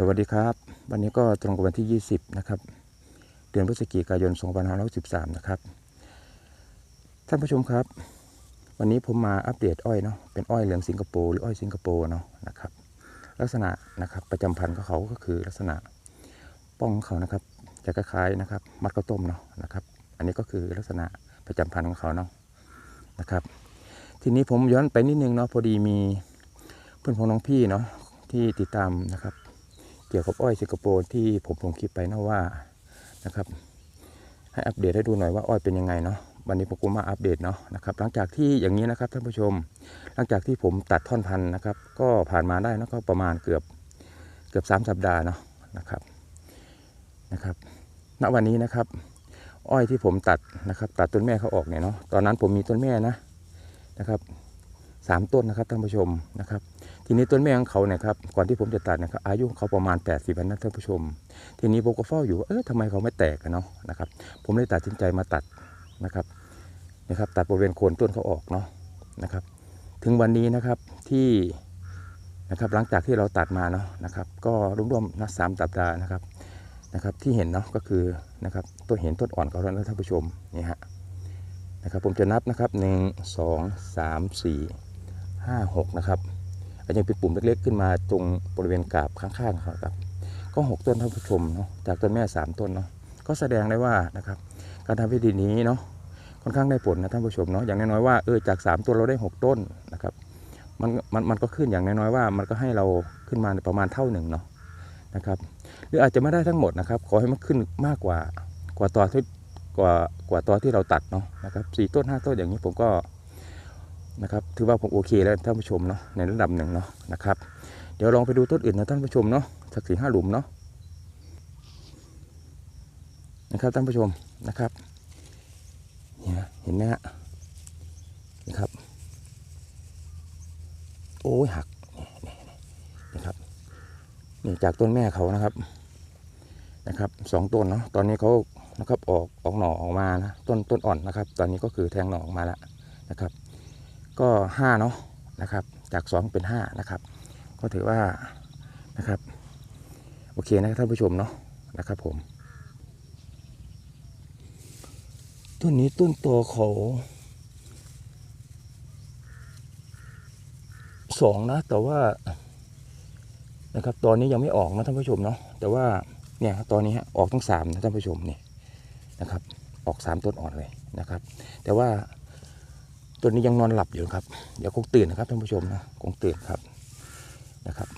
สวัสดีครับ วันนี้ก็ตรงกับวันที่ 20 นะครับ เดือนพฤศจิกายน 2513นะครับ ท่านผู้ชมครับ วันนี้ผมมาอัปเดตอ้อยเนาะเป็นอ้อยเหลืองสิงคโปร์หรืออ้อยสิงคโปร์เนาะนะครับ ลักษณะนะครับประจำพันธุ์ของเขาก็คือลักษณะป้องเขานะครับจะคล้ายๆนะครับ มัดข้าวต้มเนาะนะครับ อันนี้ก็คือลักษณะประจำพันธุ์ของเขาเนาะนะครับ ทีนี้ผมย้อนไปนิดนึงเนาะพอดีมีเพื่อนของน้องพี่เนาะที่ติดตามนะครับ เกี่ยวกับอ้อยสิงคโปร์ที่ผมลงคลิปไปนะว่านะครับ ให้อัปเดตให้ดูหน่อยว่าอ้อยเป็นยังไงเนาะวันนี้ผมก็มาอัปเดตเนาะนะครับ หลังจากที่อย่างนี้นะครับท่านผู้ชม หลังจากที่ผมตัดท่อนพันธุ์นะครับ ก็ผ่านมาได้นะก็ประมาณเกือบเกือบสามสัปดาห์เนาะนะครับนะครับ ณวันนี้นะครับ อ้อยที่ผมตัดนะครับ ตัดต้นแม่เขาออกเนี่ยเนาะตอนนั้นผมมีต้นแม่นะนะครับสามต้นนะครับท่านผู้ชมนะครับ ทีนี้ต้นแม่ของเขาเนี่ยครับก่อนที่ผมจะตัดเนี่ยครับอายุเขาประมาณ 80วันนะท่านผู้ชม ทีนี้ผมก็เฝ้าอยู่เออทำไมเขาไม่แตกกันเนาะนะครับผมเลยตัดสินใจมาตัดนะครับนะครับตัดบริเวณโคนต้นเขาออกเนาะนะครับ ถึงวันนี้นะครับที่นะครับหลังจากที่เราตัดมาเนาะนะครับ ก็รวมๆนะสามสัปดาห์นะครับนะครับ ที่เห็นเนาะก็คือนะครับตัวเห็นต้นอ่อนเขาแล้วนะท่านผู้ชมนี่ฮะนะครับผมจะนับนะครับหนึ่งสองสามสี่ห้าหกนะครับ ก็ยังเป็นปุ่มเล็กๆขึ้นมาตรงบริเวณกาบข้างๆเขาครับ ก็หกต้นท่านผู้ชมเนาะจากต้นแม่สามต้นเนาะก็แสดงได้ว่านะครับการทำวิธีนี้เนาะค่อนข้างได้ผลนะท่านผู้ชมเนาะอย่างน้อยๆว่าเออจากสามต้นเราได้หกต้นนะครับมันมันมันก็ขึ้นอย่างน้อยๆว่า มันก็ให้เราขึ้นมาประมาณเท่าหนึ่งเนาะนะครับหรืออาจจะไม่ได้ทั้งหมดนะครับขอให้มันขึ้นมากกว่ากว่าตอที่กว่ากว่าตอที่เราตัดเนาะนะครับสี่ต้นห้าต้นอย่างนี้ผมก็ นะครับถือว่าผมโอเคแล้วท่านผู้ชมเนาะในระดับหนึ่งเนาะนะครับ เดี๋ยวลองไปดูต้นอื่นนะท่านผู้ชมเนาะสักสี่ห้าหลุมเนาะนะครับท่านผู้ชมนะครับเนี่ยเห็นไหมฮะนี่ครับโอ้ยหักนี่นี่นี่ครับนี่จากต้นแม่เขานะครับนะครับสองต้นเนาะตอนนี้เขานะครับออกออกหน่อออกมานะต้นต้นอ่อนนะครับ ตอนนี้ก็คือแทงหน่อออกมาแล้วนะครับ ก็5เนาะนะครับ จาก 2 เป็น5นะครับ ก็ถือว่านะครับ โอเคนะท่านผู้ชมเนาะนะครับผม ต้นนี้ต้นโตเขาสองนะ แต่ว่านะครับ ตอนนี้ยังไม่ออกนะท่านผู้ชมเนาะแต่ว่าเนี่ยตอนนี้ฮะออกทั้งสามนะท่านผู้ชมนี่นะครับ ออกสามต้นอ่อนเลยนะครับ แต่ว่า ตัวนี้ยังนอนหลับอยู่ครับ เดี๋ยวคงตื่นนะครับท่านผู้ชมนะคงตื่นครับนะครับ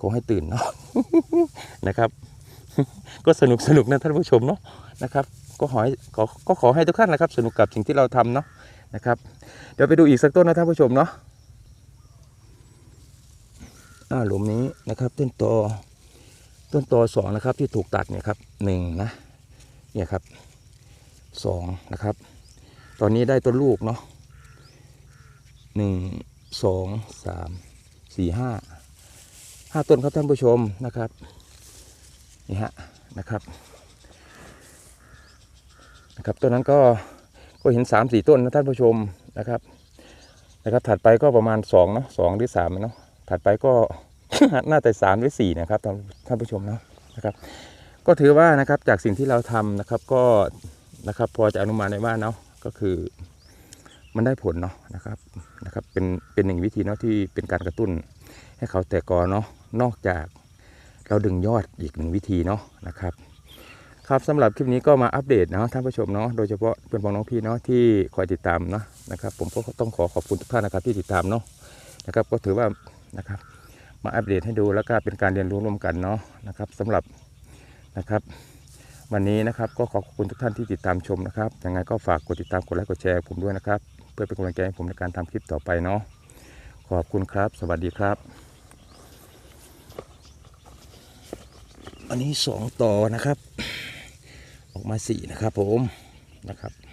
คงให้ตื่นเนาะนะครับ ก็สนุกสนุกนะท่านผู้ชมเนาะนะครับ ก็ขอให้ขอก็ขอให้ทุกท่านนะครับ สนุกกับสิ่งที่เราทำเนาะนะครับ เดี๋ยวไปดูอีกสักต้นนะท่านผู้ชมเนาะอ่าหลุมนี้นะครับต้นตอต้นตอสองนะครับที่ถูกตัดเนี่ยครับหนึ่งนะเนี่ยครับสองนะครับ ตอนนี้ได้ต้นลูกเนาะ หนึ่งสองสามสี่ห้าห้าต้นครับท่านผู้ชมนะครับนี่ฮะนะครับนะครับต้นนั้นก็ก็เห็นสามสี่ต้นนะท่านผู้ชมนะครับนะครับ ถัดไปก็ประมาณสองเนาะสองหรือสามเนาะถัดไปก็น่าจะสามหรือสี่นะครับท่านท่านผู้ชมเนาะนะครับ ก็ถือว่านะครับจากสิ่งที่เราทำนะครับก็นะครับพอจะอนุมานได้ว่าเนาะก็คือมันได้ผลเนาะนะครับ นะครับเป็นเป็นหนึ่งวิธีเนาะที่เป็นการกระตุ้น ให้เขาแตกกอเนาะนอกจากเราดึงยอดอีกหนึ่งวิธีเนาะนะครับ ครับสำหรับคลิปนี้ก็มาอัปเดตเนาะท่านผู้ชมเนาะโดยเฉพาะเพื่อนพ้องน้องพี่เนาะที่คอยติดตามเนาะนะครับ ผมก็ต้องขอขอบคุณทุกท่านนะครับที่ติดตามเนาะนะครับ ก็ถือว่านะครับมาอัปเดตให้ดูแล้วก็เป็นการเรียนรู้ร่วมกันเนาะนะครับสำหรับนะครับ วันนี้นะครับก็ขอขอบคุณทุกท่านที่ติดตามชมนะครับยังไงก็ฝากกดติดตามกดไลค์กดแชร์ผมด้วยนะครับ พื่อเป็นกำลังใจให้ผมในการทำคลิปต่อไปเนาะขอบคุณครับ สวัสดีครับ อันนี้สองต่อนะครับ ออกมาสี่นะครับผมนะครับ